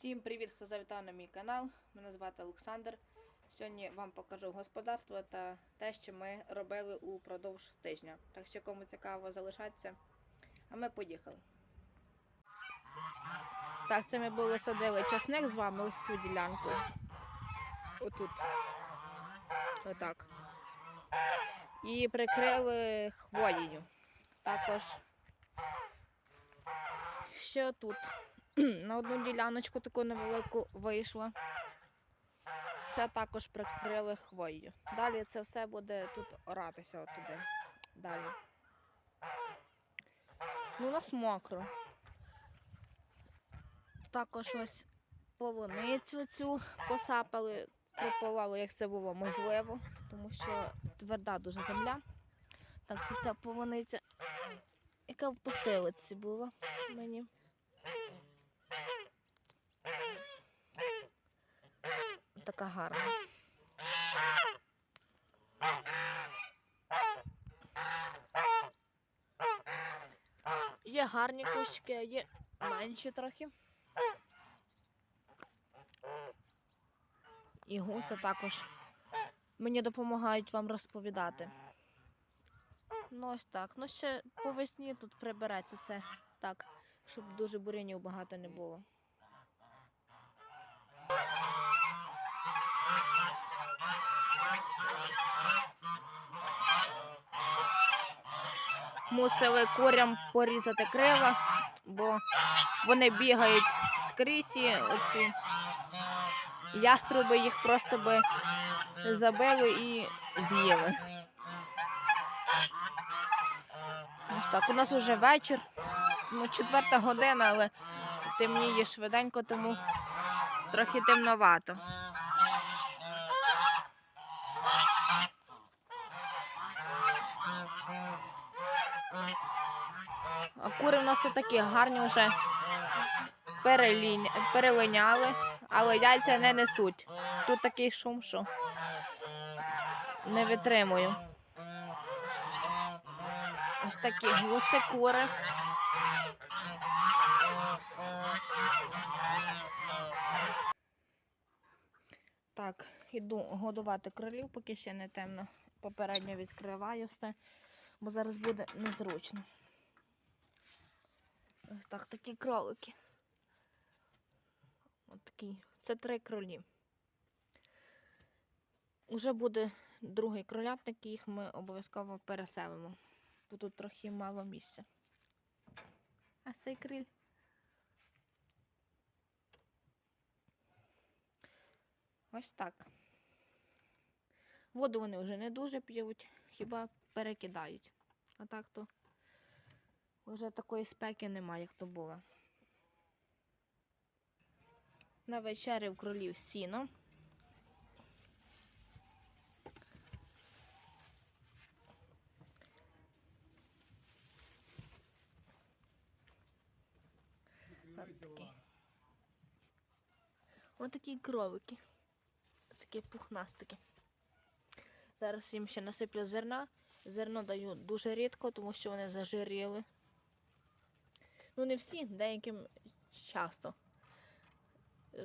Всім привіт, хто завітав на мій канал. Мене звати Олександр. Сьогодні вам покажу господарство та те, що ми робили упродовж тижня. Так що кому цікаво залишатися. А ми поїхали. Так, це ми були садили часник з вами ось цю ділянку. Отут. Отак. І прикрили хвоєю. Також ще тут на одну діляночку таку невелику вийшло. Це також прикрили хвоєю. Далі це все буде тут оратися туди. Далі. Ну, у нас мокро. Також ось полуницю цю посапали, прополали, як це було можливо, тому що тверда дуже земля. Так, це ця полуниця, яка в посилиці була мені. Така гарна. Є гарні кущики, а є менші трохи. І гуси також мені допомагають вам розповідати. Ну ось так. Ну ще по весні тут прибереться це так, щоб дуже бурянів багато не було. Мусили курям порізати крила, бо вони бігають скрізь і оці яструби їх просто би забили і з'їли. Ось так, у нас вже вечір, ну, четверта година, але темніє швиденько, тому трохи темновато. А кури в нас такі гарні вже перелінь... перелиняли, але яйця не несуть. Тут такий шум, що не витримую. Ось такі гуси кури. Так, іду годувати кролів, поки ще не темно. Попередньо відкриваю все, бо зараз буде незручно. Ось так, такі кролики. Ось такі. Це три кролі. Уже буде другий кролятник, їх ми обов'язково переселимо. Бо тут трохи мало місця. А цей криль. Ось так. Воду вони вже не дуже п'ють, хіба перекидають. А так то вже такої спеки немає, як то було. На вечері в кролів сіно. Такі. Ось такі кровики. Такі пухнастики. Зараз їм ще насиплю зерна. Зерно даю дуже рідко, тому що вони зажиріли. Ну, не всі, деяким часто.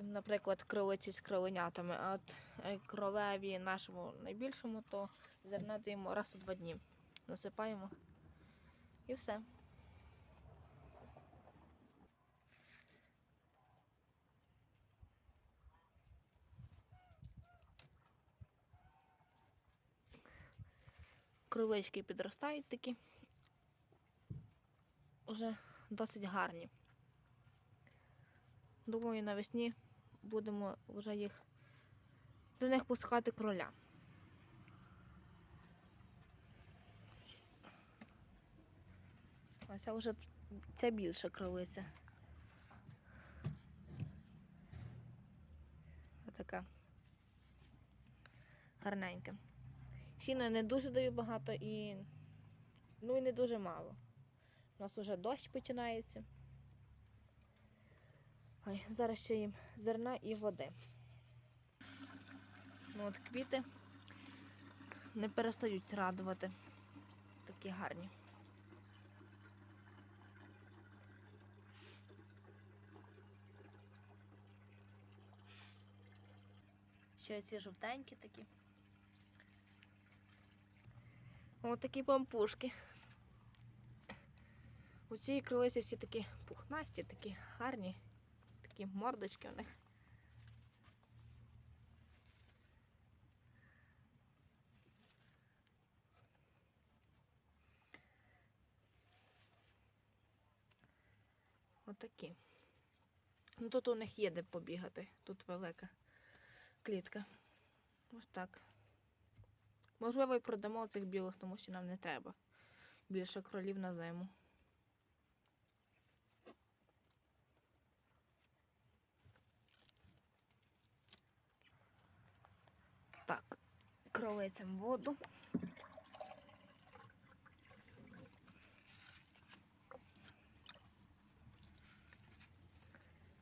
Наприклад, кролиці з кроленятами, а от е, кролеві нашому найбільшому, то зерна даємо раз у два дні. Насипаємо і все. Кролички підростають такі. Уже досить гарні. Думаю, навесні будемо вже їх до них пускати кроля. Ось вже ця більша кролиця. Отака гарненька. Сіна не дуже даю багато і ну і не дуже мало. У нас вже дощ починається. Ой, зараз ще їм зерна і води. Ну от квіти не перестають радувати. Такі гарні. Ще ці жовтенькі такі. Ось такі пампушки. У цій крилиці всі такі пухнасті, такі гарні, такі мордочки у них. Отакі. Ну тут у них є де побігати. Тут велика клітка. Ось так. Можливо, і продамо цих білих, тому що нам не треба. Більше кролів на зиму. Так, кролицям воду.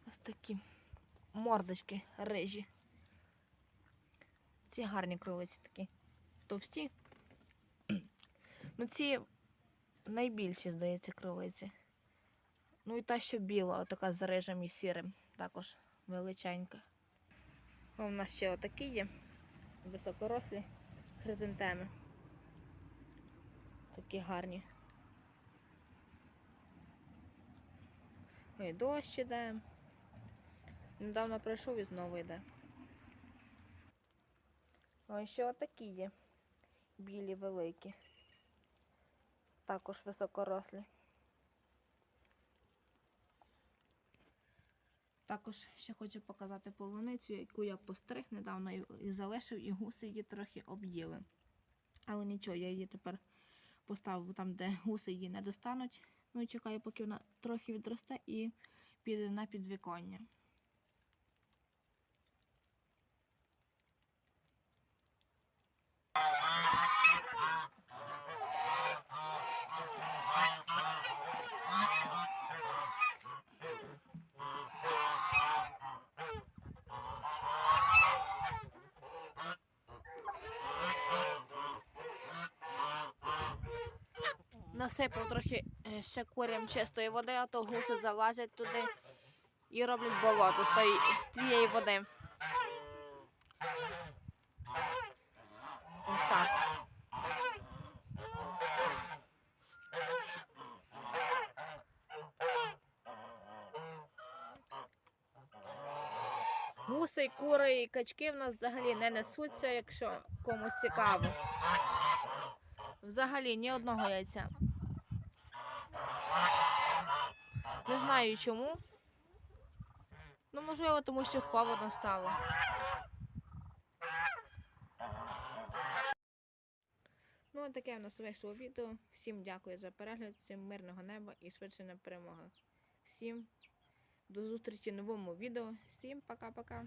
Ось такі мордочки рижі. Ці гарні кролиці такі товсті. Ну, ці найбільші, здається, кролиці. Ну і та, що біла, така з рижем і сірим, також величенька. У нас ще отакі є високорослі хризантеми. Такі гарні. Ой, дощ іде. Недавно пройшов і знову йде. Ось ще отакі є. Білі великі. Також високорослі. Також ще хочу показати полуницю, яку я постриг недавно і- залишив, і гуси її трохи об'їли. Але нічого, я її тепер поставив там, де гуси її не достануть. Ну і чекаю, поки вона трохи відросте і піде на підвіконня. Насипав трохи е, ще курям чистої води, а то гуси залазять туди і роблять болото з, тої, з тієї води. Ось так. Гуси, кури і качки в нас взагалі не несуться, якщо комусь цікаво. Взагалі ні одного яйця. Не знаю чому. Ну, можливо, тому що холодно стало. Ну, таке в нас вийшло відео. Всім дякую за перегляд, всім мирного неба і швидше на перемоги. Всім до зустрічі в новому відео. Всім пока-пока.